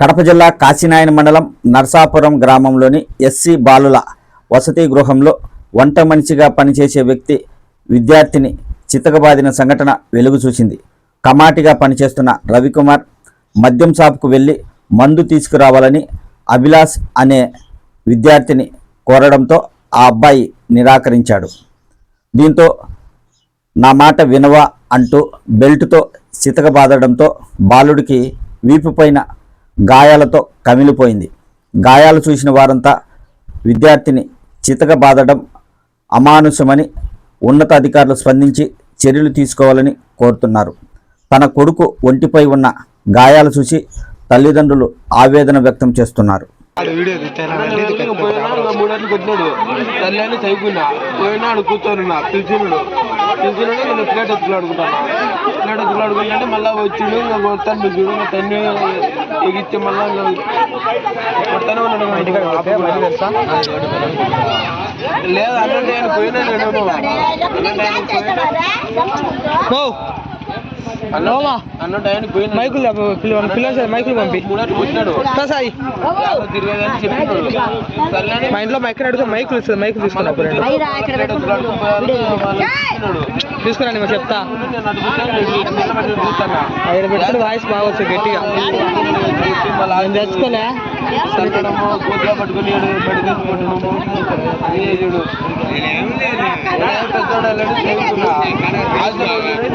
కడప జిల్లా కాశీనాయన మండలం నర్సాపురం గ్రామంలోని ఎస్సీ బాలుల వసతి గృహంలో వంట మనిషిగా పనిచేసే వ్యక్తి విద్యార్థిని చితకబాదిన సంఘటన వెలుగు చూసింది. కమాటిగా పనిచేస్తున్న రవికుమార్ మద్యం షాపుకు వెళ్ళి మందు తీసుకురావాలని అభిలాష్ అనే విద్యార్థిని కోరడంతో ఆ అబ్బాయి నిరాకరించాడు. దీంతో నా మాట వినవా అంటూ బెల్టుతో చితకబాదడంతో బాలుడికి వీపు పైన గాయాలతో కమిలిపోయింది. గాయాలు చూసిన వారంతా విద్యార్థిని చితకబాదడం అమానుషమని ఉన్నతాధికారులు స్పందించి చర్యలు తీసుకోవాలని కోరుతున్నారు. తన కొడుకు ఒంటిపై ఉన్న గాయాలు చూసి తల్లిదండ్రులు ఆవేదన వ్యక్తం చేస్తున్నారు. మూడేళ్ళకి వచ్చినాడు తల్లి అని చదువుకున్నా పోయినాడు కూర్చొని పిలిచినాడు పిలిచినాడు నేను ప్లేట్ ఎత్తుకులు అడుగుతాను ప్లేట్ ఎత్తుకులు అడుగుతుంటే మళ్ళీ వచ్చిండు ఇంకా కొడతాను చూడు ఇంకా తన్ని ఎగిచ్చి మళ్ళీ కొడతానే ఉన్నాడు మా ఇంటికాడ లేదు అన్నంటే ఆయన పోయినా నేను అన్నంటే ఆయన పోయినా మైకులు పిల్లలు మైకులు పంపి సాయి మా ఇంట్లో మైక్ అడిగితే మైకులు ఇస్తుంది మైకులు తీసుకున్నా తీసుకురండి మరి చెప్తా ఆయన పెట్టుకుని వాయిస్ బాగా వస్తుంది గట్టిగా తెచ్చుకోలే పట్టుకుని